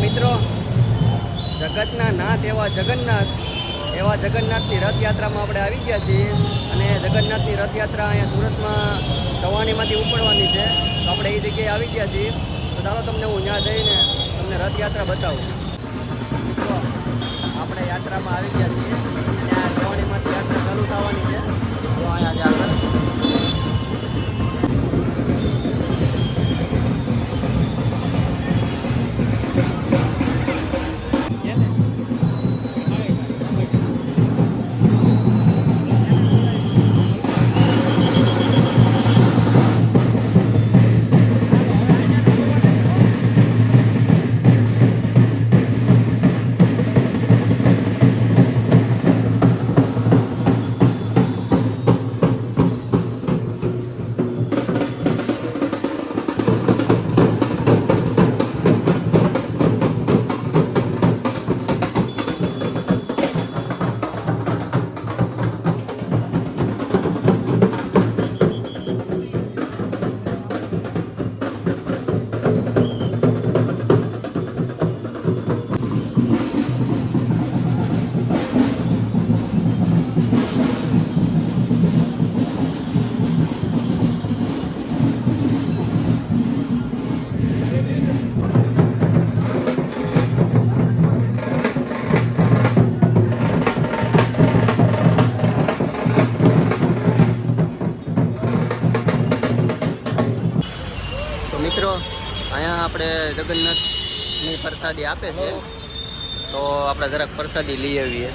મિત્રો, જગતના નાથ એવા જગન્નાથ, એવા જગન્નાથની રથયાત્રામાં આપણે આવી ગયા છીએ અને જગન્નાથની રથયાત્રા અહીંયા સુરતમાં સવાણીમાંથી ઉપડવાની છે. તો આપણે એ જગ્યાએ આવી ગયા છીએ. તો ચાલો તમને હું ત્યાં જઈને તમને રથયાત્રા બતાવું. મિત્રો આપણે યાત્રામાં આવી ગયા છીએ આ સવાણીમાંથી યાત્રા ચાલુ થવાની છે. તો અહીંયા આગળ આપણે જગન્નાથની પ્રસાદી આપે છે તો આપણે જરાક પ્રસાદી લઈ આવીએ.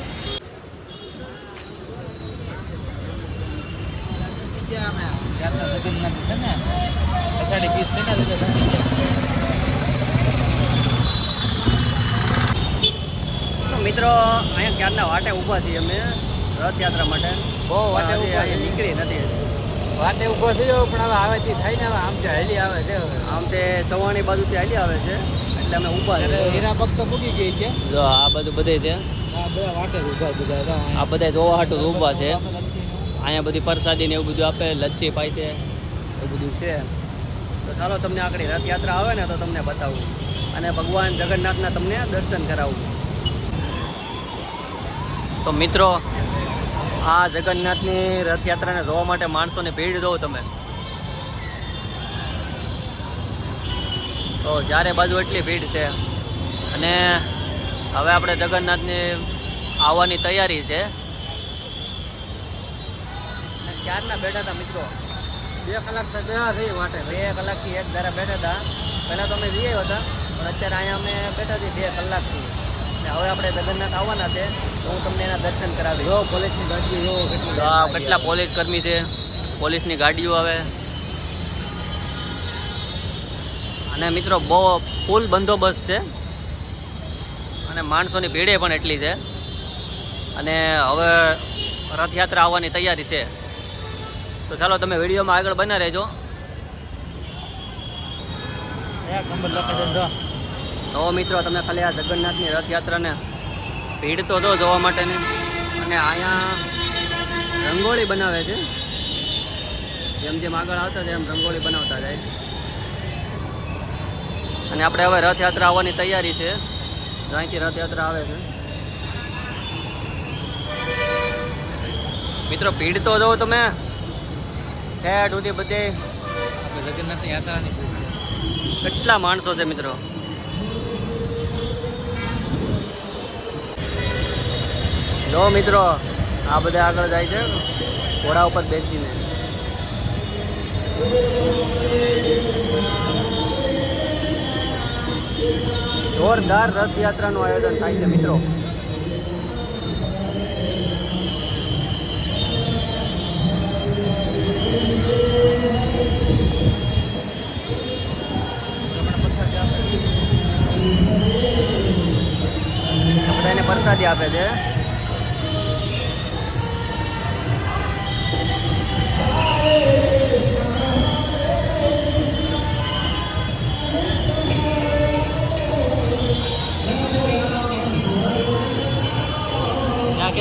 તો મિત્રો અહીંયા ક્યારના વાટે ઊભા છીએ અમે રથયાત્રા માટે. બહુ વાટે નીકળી નથી વાટે ઊભો થયો પણ હવે આવેથી ને હવે આમ તે હેલી આવે છે આમ તે સવાણી બાજુથી હાલી આવે છે એટલે અમે ઊભા એટલે છીએ. પૂગી ગઈ છે. જો આ બધું બધે છે. આ બધા વાટે ઊભા બધા આ બધા જોવા હાટું ઊભા છે. અહીંયા બધી પ્રસાદી ને એવું બધું આપે લચ્છી પાય છે એવું બધું છે. તો ચાલો તમને આગળ રથયાત્રા આવે ને તો તમને બતાવું. અને ભગવાન જગન્નાથના તમને દર્શન કરાવું. તો મિત્રો આ જગન્નાથની રથયાત્રાને જોવા માટે માણસોની ભીડ જોવો તમે. તો ચારે બાજુ એટલી ભીડ છે. અને હવે આપણે જગન્નાથની આવવાની તૈયારી છે. અને ક્યારના બેઠા હતા મિત્રો? બે કલાક ગયા થઈ માટે બે કલાકથી એક ધારા બેઠા હતા. પહેલાં તો અમે જઈએ હતા પણ અત્યારે અહીંયા અમે બેઠા છીએ બે કલાકથી. હવે આપણે જગન્નાથ આવવાના છે તો હું તમને એના દર્શન કરાવી જો પોલીસની ગાડીઓ જો કેટલી કેટલા પોલીસ કર્મી છે? પોલીસની ગાડીઓ આવે. અને મિત્રો બહુ ફૂલ બંદોબસ્ત છે. અને માણસોની ભીડે પણ એટલી છે. અને હવે રથયાત્રા આવવાની તૈયારી છે. તો ચાલો તમે વિડીયોમાં આગળ બના રહેજો. નંબર લોકેશન જો. તો મિત્રો તમે ખાલી આ જગન્નાથની રથયાત્રાને ભીડ તો જો જોવા માટેની અને અહીંયા રંગોળી બનાવે છે. જેમ જેમ આગળ આવતા જાય એમ રંગોળી બનાવતા જાય અને આપણે હવે રથયાત્રા આવવાની તૈયારી છે. જો અહીંથી રથયાત્રા આવે છે. મિત્રો ભીડ તો જોવો તમે. ઠેઠ સુધી બધે. જગન્નાથની યાત્રાની કેટલા માણસો છે મિત્રો? જો મિત્રો, આ બધા આગળ જાય છે. ઘોડા ઉપર બેસીને. જોરદાર રથયાત્રાનું આયોજન થાય છે, મિત્રો. બધાને પ્રસાદી આપે છે.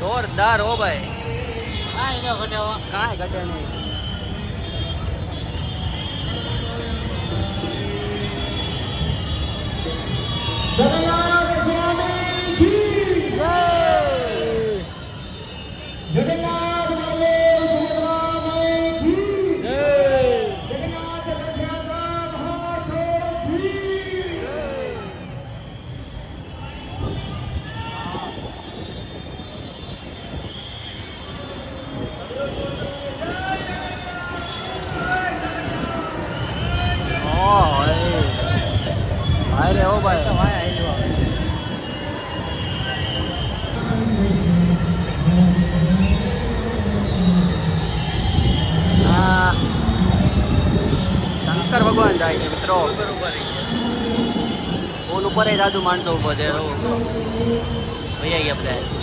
જોરદાર હો ભાઈ. કાંઈ ન ઘટે કાંઈ ઘટે નહીં. જનગણ મિત્રો. ફૂલ ઉપર એ દાદુ માણસો ઊભો છે. ભાઈ આપણે.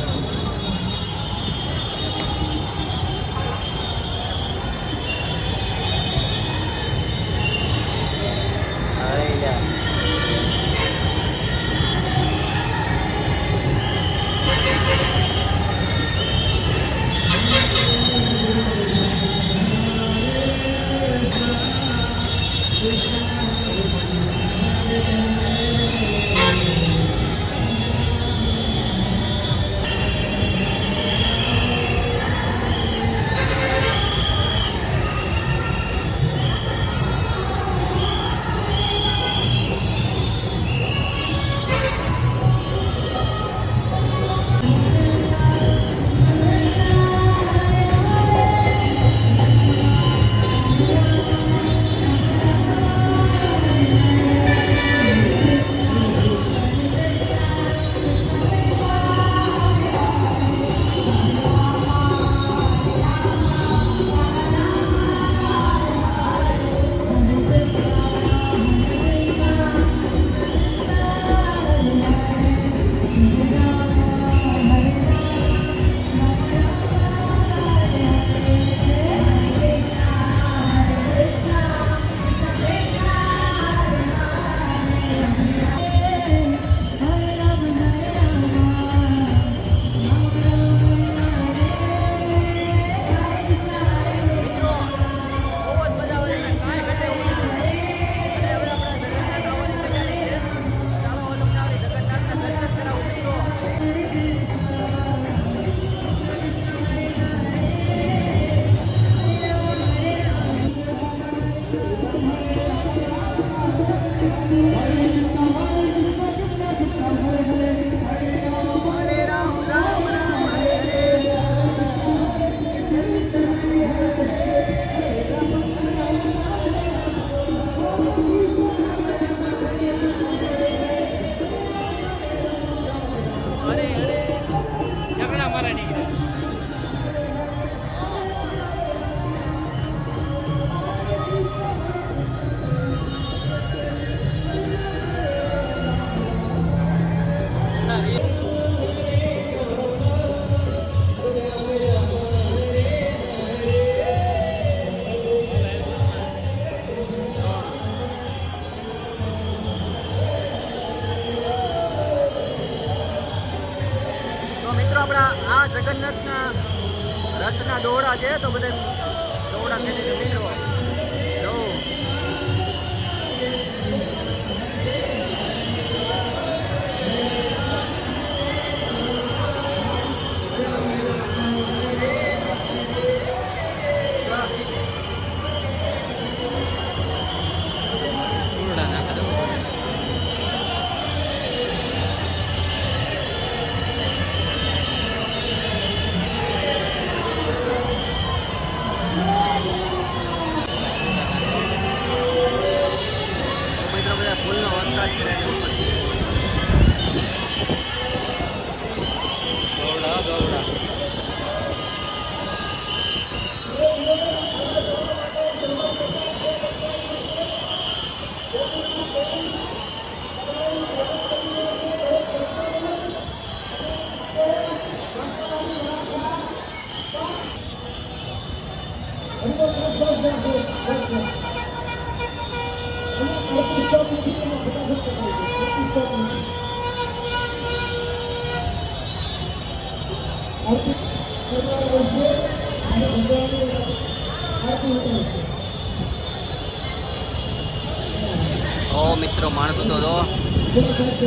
મિત્રો માણતો તો જય જય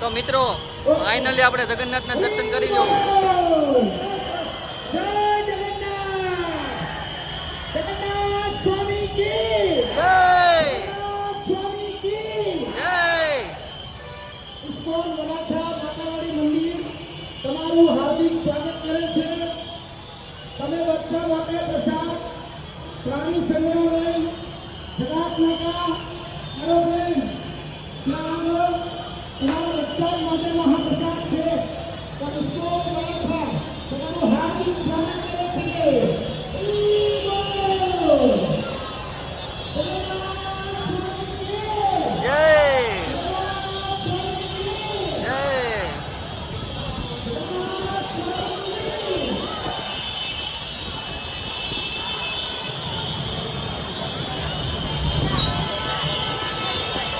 તો મિત્રો ફાઇનલી આપણે જગન્નાથના દર્શન કરી લો.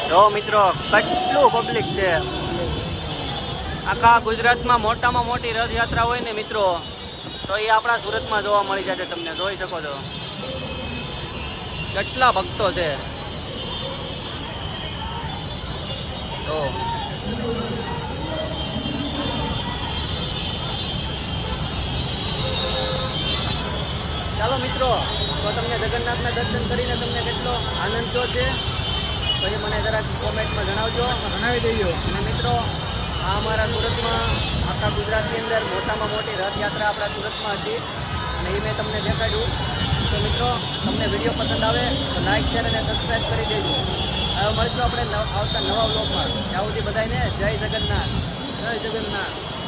જો મિત્રો કેટલું પબ્લિક છે. આખા ગુજરાતમાં મોટામાં મોટી રથયાત્રા હોય ને મિત્રો તો એ આપણા સુરતમાં જોવા મળી જશે તમને જોઈ શકો છો. કેટલા ભક્તો છે. તો. ચાલો મિત્રો તો તમને જગન્નાથના દર્શન કરીને તમને કેટલો આનંદ થયો છે? પછી મને જરાક કોમેન્ટમાં જણાવજો. જણાવી દઈએ અને મિત્રો આ અમારા સુરતમાં, આખા ગુજરાતની અંદર મોટામાં મોટી રથયાત્રા આપણા સુરતમાં હતી. અને એ મેં તમને દેખાડ્યું. તો મિત્રો, તમને વીડિયો પસંદ આવે, તો લાઇક શેર અને સબસ્ક્રાઈબ કરી દેજો. હવે મળીશું આપણે આવતા નવા વ્લોગમાં ત્યાં સુધી બધાને જય જગન્નાથ. જય જગન્નાથ.